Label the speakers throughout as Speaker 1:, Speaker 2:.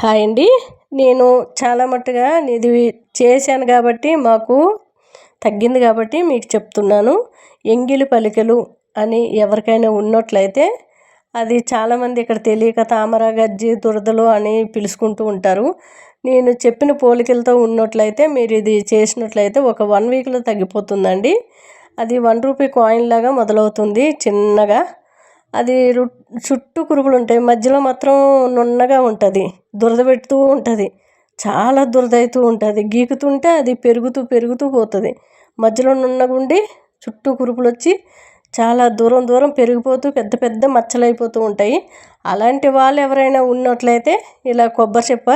Speaker 1: Hi అండి. నేను చాలా మట్టుగా ఇది చేశాను కాబట్టి మాకు తగ్గింది కాబట్టి మీకు చెప్తున్నాను. ఎంగిలి పలికలు అని ఎవరికైనా ఉన్నట్లయితే అది చాలామంది ఇక్కడ తెలియక తామర గజ్జి దురదలు అని పిలుచుకుంటూ ఉంటారు. నేను చెప్పిన పోలికలతో ఉన్నట్లయితే మీరు ఇది చేసినట్లయితే ఒక వన్ వీక్లో తగ్గిపోతుందండి. అది వన్ రూపీ కాయిన్ లాగా మొదలవుతుంది చిన్నగా. అది చుట్టూ కురుపులు ఉంటాయి. మధ్యలో మాత్రం నున్నగా ఉంటుంది. దురద పెడుతూ ఉంటుంది. చాలా దురద అవుతూ ఉంటుంది. గీకుతుంటే అది పెరుగుతూ పెరుగుతూ పోతుంది. మధ్యలో నున్నగుండి చుట్టూ కురుపులు వచ్చి చాలా దూరం దూరం పెరిగిపోతూ పెద్ద పెద్ద మచ్చలు అయిపోతూ ఉంటాయి. అలాంటి వాళ్ళు ఎవరైనా ఉన్నట్లయితే ఇలా కొబ్బరి చెప్ప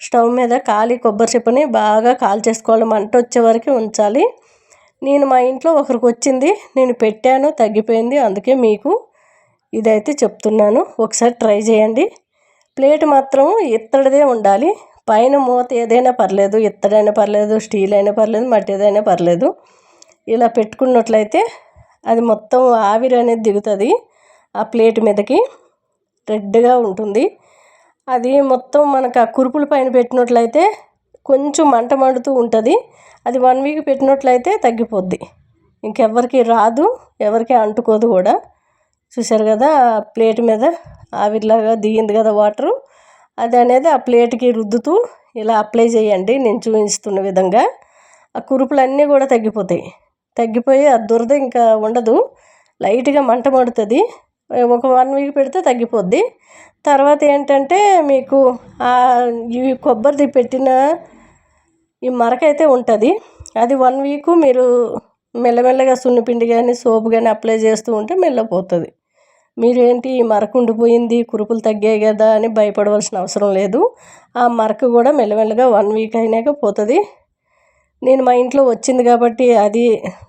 Speaker 1: స్టవ్ మీద ఖాళీ కొబ్బరి చెప్పని బాగా కాల్ చేసుకోవాలి. మంట వచ్చే వరకు ఉంచాలి. నేను మా ఇంట్లో ఒకరికి వచ్చింది. నేను పెట్టాను తగ్గిపోయింది. అందుకే మీకు ఇదైతే చెప్తున్నాను. ఒకసారి ట్రై చేయండి. ప్లేట్ మాత్రం ఇత్తడిదే ఉండాలి. పైన మూత ఏదైనా పర్లేదు. ఇత్తడైనా పర్లేదు స్టీల్ అయినా పర్లేదు మట్టి ఏదైనా పర్లేదు. ఇలా పెట్టుకున్నట్లయితే అది మొత్తం ఆవిరి అనేది దిగుతుంది ఆ ప్లేట్ మీదకి. రెడ్గా ఉంటుంది. అది మొత్తం మనకు ఆ కురుపుల పైన పెట్టినట్లయితే కొంచెం మంట మండుతూ ఉంటుంది. అది వన్ వీక్ పెట్టినట్లయితే తగ్గిపోద్ది. ఇంకెవ్వరికి రాదు ఎవరికి అంటుకోదు కూడా. చూసారు కదా ప్లేట్ మీద ఆవిరిలాగా దిగింది కదా వాటరు. అది అనేది ఆ ప్లేట్కి రుద్దుతూ ఇలా అప్లై చేయండి నేను చూపిస్తున్న విధంగా. ఆ కురుపులన్నీ కూడా తగ్గిపోతాయి. తగ్గిపోయి ఆ దురద ఇంకా ఉండదు. లైట్గా మంట పడుతుంది ఒక వన్ వీక్ పెడితే తగ్గిపోద్ది. తర్వాత ఏంటంటే మీకు ఈ కొబ్బరిది పెట్టిన ఈ మరక అయితే ఉంటుంది. అది వన్ వీక్ మీరు మెల్లమెల్లగా సున్నిపిండి కానీ సోపు కానీ అప్లై చేస్తూ ఉంటే మెల్లపోతుంది. మీరేంటి మరక ఉండిపోయింది కురుపులు తగ్గాయి కదా అని భయపడవలసిన అవసరం లేదు. ఆ మరక కూడా మెల్లమెల్లగా వన్ వీక్ అయినాక పోతుంది. నేను మా ఇంట్లో వచ్చింది కాబట్టి అది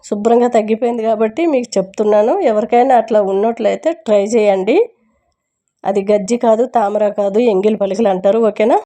Speaker 1: శుభ్రంగా తగ్గిపోయింది కాబట్టి మీకు చెప్తున్నాను. ఎవరికైనా అట్లా ఉన్నట్లయితే ట్రై చేయండి. అది గజ్జి కాదు తామర కాదు ఎంగిల్ పలికలు అంటారు ఓకేనా?